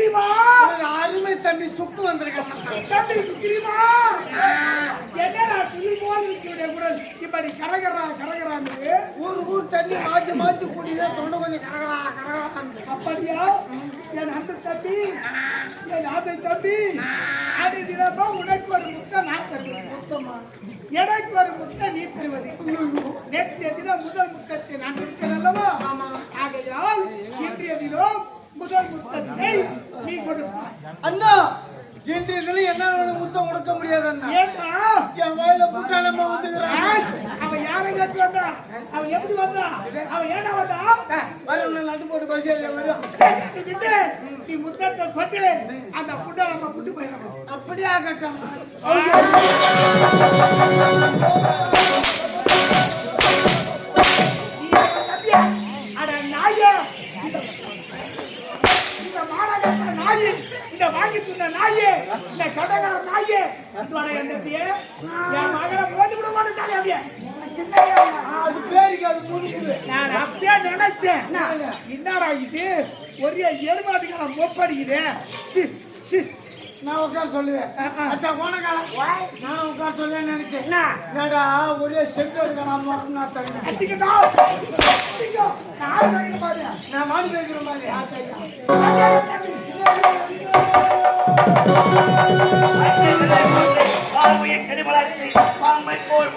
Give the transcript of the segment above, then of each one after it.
அருமை தம்பி சுக்கு வந்திருக்கேன் தம்பி சுக்கிரிமா. என்னடா துளி போல் இருக்கிற இப்படி கரகரா கரகரான்னு. ஊர் ஊர் தண்ணி மாற்றி மாற்றி கூட்டிதான் தொண்டை கொஞ்சம் கரகரா கரகரான்னு. அப்படியா? என் அன்பு தம்பி என் ஆட்டை தம்பி அது தினமும் உனக்கு முதல் முத்தத்தை நீ கொடுப்பாய் அண்ணா இன்றைய என்ன முத்தம் கொடுக்க முடியாது ஏன்னா என் வாயில வந்துக்கிறான். அவன் யாரை கேட்டு வந்தா? அவன் எப்படி வந்தா? அவன் ஏடா வந்தா? வரும் போட்டு பசியில வரும். விட்டு. நீ முத்தத்தை கொண்டு அந்த புட்டை நம்ம புட்டு போயிடணும் அப்படியே ஆகட்டும் நீ என் தம்பியா? அட நாயே! இந்த- மாநகரத்துல நாயே, இந்த வாங்கி தின்ன நாயே, இந்த கடைக்கார நாயே, இதோட எண்ணத்தையே, என் மகனை போட்டு விட மாட்டேன் அப்படியே. அது பேருக்கு அது முடிக்குது நான் அப்படியே நினைச்சேன் என்னடா இது ஒரே எருமாட்டுக்கான மொப்படிக்குது சி, சி. நான் உட்கார சொல்லுவேன். அச்சா போன காலம் நான் உட்கார சொல்லுவேன்னு நினைச்சேன் என்னடா ஒரே செட்டு மரம் நான். அடிக்கோ. நான் ஆள் வாங்கின நான் மாடி வைக்கிற மாதிரி பார்வையை கெடுபடாது பாம்பை போல்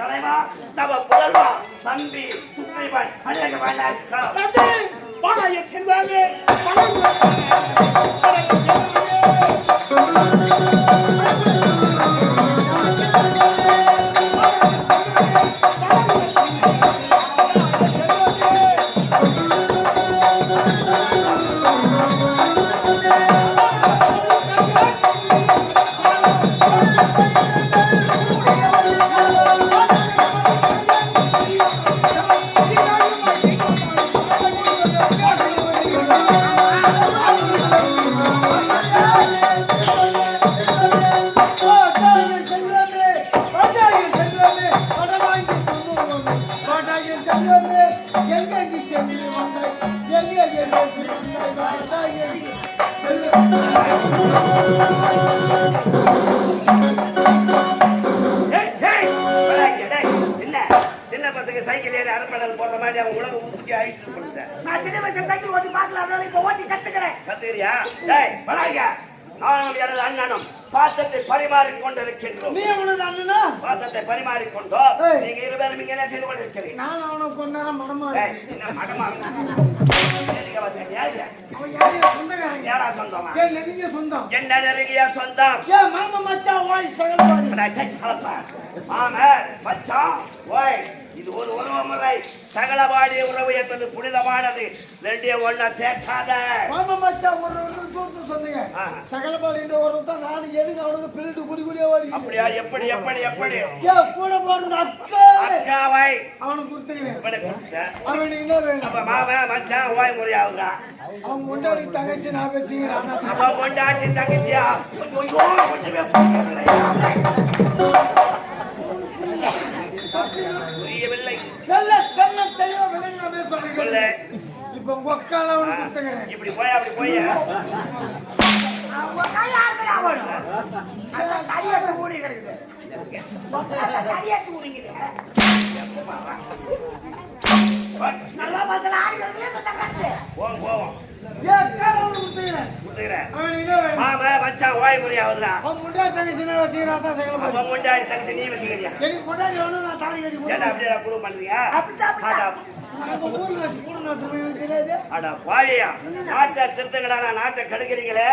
தலைவா தவ புதல்வா தம்பி சுக்ரீவன் அநேக வணக்கம் என் ஏய், ஏய், வராங்க, டேய். என்ன? சின்ன பசங்க சைக்கிள் ஏறி அரப்படல் போடுற மாதிரி அவன் உலக ஊட்டி ஆயிட்டு நான் சின்ன வயசுல சைக்கிள் ஓட்டி பார்க்கல அதனால இப்ப ஓட்டி கத்துக்கிறேன். கத்துக்கிறியா? டேய் வராங்க. நானும் எனது அண்ணனும் பாசத்தை பரிமாறிக் கொண்டிருக்கின்றோம் நீ அவனது அண்ணனா? பாசத்தை பரிமாறிக் கொண்டோம் ஏய். நீங்க இருவரும் இங்க என்ன செய்து கொண்டிருக்கிறீங்க நான் அவனை கொண்டாரம் மனமா ஏய், என்ன சொந்தக்காரங்க? யாரா? சொந்தமா? ஏன் நெருங்கிய சொந்தம். என்ன நெருங்கிய சொந்தம். ஏன் மாமா மச்சான் வாய் அடச்சே, கலப்பா. ஆமா, மச்சான், ஓய், இது ஒரு உறவு முறை சகலவாடி உறவு என்பது புனிதமானது. ரெண்டே ஒண்ணா சேர்க்காத. மாமா மச்சான் ஒரு ஒரு தூரத்து சொன்னீங்க. சகலபாடின்ற ஒரு தான் நான் எதுக்கு அவனுக்கு பிள்ளைட்டு குடி குடியா ஓடி அப்படியா? எப்படி எப்படி எப்படி? ஏன் கூட பிறந்த அக்கா. அக்காவை. அவனுக்கு கொடுத்துக்கிறேன். அவனுக்கு என்ன வேணும்? அப்ப மாமன் மச்சான் ஓய் முறையாகுதா அவன் கொண்டாடி தங்கச்சி நான் பேசுகிறேன் அப்ப கொண்டாட்டி தங்கச்சியா? கொஞ்சமே நல்ல தென்ன தெய்வம் விளங்காமே சொல்லு. சொல்லுங்க இப்ப அவனுக்கு கொடுத்துக்கிறேன். இப்படி போய் அப்படி போய். போவோம் போவோம் ஏன் கால அவனுக்கு கொடுத்துக்கிறேன் கொடுத்துக்கிறேன் அவனுக்கு என்ன வேணும் ஓய் அவன் தங்கச்சி நான் தான் தங்கச்சி நீ எனக்கு வேணும் நான் தாலி கட்டி அப்படியே குடும்பம் அடா ஊர்ல வச்சு பாவியா நாட்டை திருத்தங்கடா நாட்டை கெடுக்கிறீங்களே?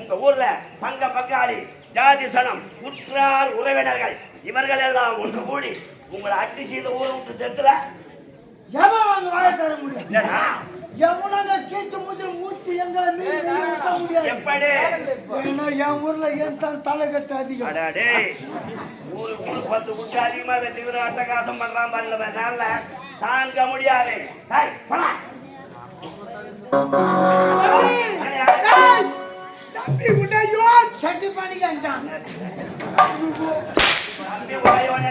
உங்க ஊர்ல பங்க பங்காளி ஜாதி சனம் உற்றார் உறவினர்கள் இவர்கள் எல்லாம் ஒன்று கூடி உங்களை அட்டி செய்த ஊரை விட்டு தெத்துல எவன் வாங்க வாய தர முடியும் எவனாங்க கீச்சு மூச்சு மூச்சு எங்களை மீறி வெளிய விட்ட முடியாது. ஏன்னா என் ஊர்ல என் தான் தலை கட்டு அதிகம். ஊருக்கு பத்து குச்சி அதிகமா வச்சுக்கிற அட்டகாசம் பண்றான் பாருங்க தாங்க முடியாது. தம்பி சட்டி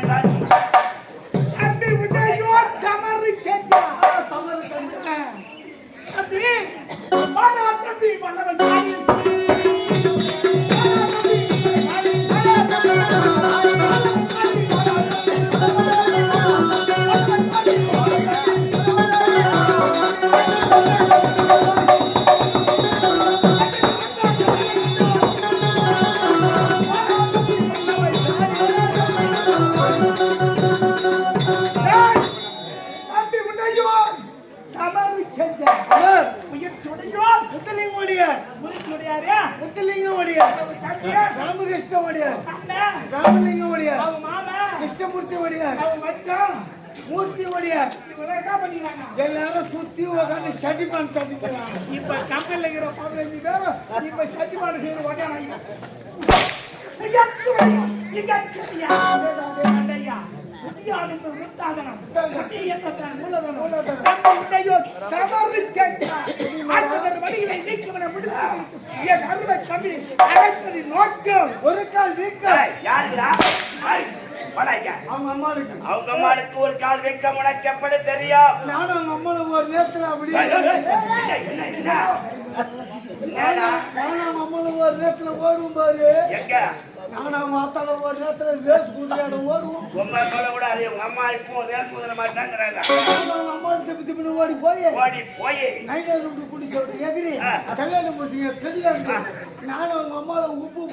தம்பி வாடா தம்பி வல்லவன் முத்துலிங்க ஒடியார் முயற்சியுடையாரே, முத்துலிங்க ஒடியார் தம்பியே, ராமகிருஷ்ண ஒடியார் அண்ணன், ராமலிங்க ஒடியார் அவங்க மாமா, கிருஷ்ணமூர்த்தி அவங்க மச்சான், மூர்த்தி ஒடியார் இவங்கெல்லாம் என்ன பண்ணிக்கிறாங்க? எல்லாரும் சுத்தி உட்காந்து சட்டிப்பான் தட்டிக்கிறாங்க இப்ப கம்பெனில இருக்கிற பதினஞ்சு பேரும் இப்ப சத்தியமான என்று மூலதனம். தவறு வழிகளை நீக்குவன என் அருமை அழைத்ததின் நோக்கம். ஒரு கால் யாருடா? வாடா இங்க. அவங்க அம்மாளுக்கு அவங்க அம்மாளுக்கு ஒரு கால் வைக்க உனக்கு எப்படி தெரியும்? நானும் அவங்க அம்மாளும் ஒரு நேரத்துல? என்னடா? நானும் அம்மாளும் ஒரு நேரத்துல ஓடுவோம் பாரு. எங்க? நானும் அவங்க அத்தால ஒரு நேரத்துல ரேஸ் குதிரையாட சும்மா சொல்லக்கூடாது. உங்க அம்மா இப்போ ரேல் குதிரை மாதிரி தாங்கிறாங்க அம்மா திப்பு திப்புன்னு ஓடி போய். ஓடி போய் நைட் ரூட்டு குடி சொல்லிட்டு எதிரி. கல்யாணம் முடிச்சுங்க தெரியாது நானும் அவங்க அம்மாவை உப்பு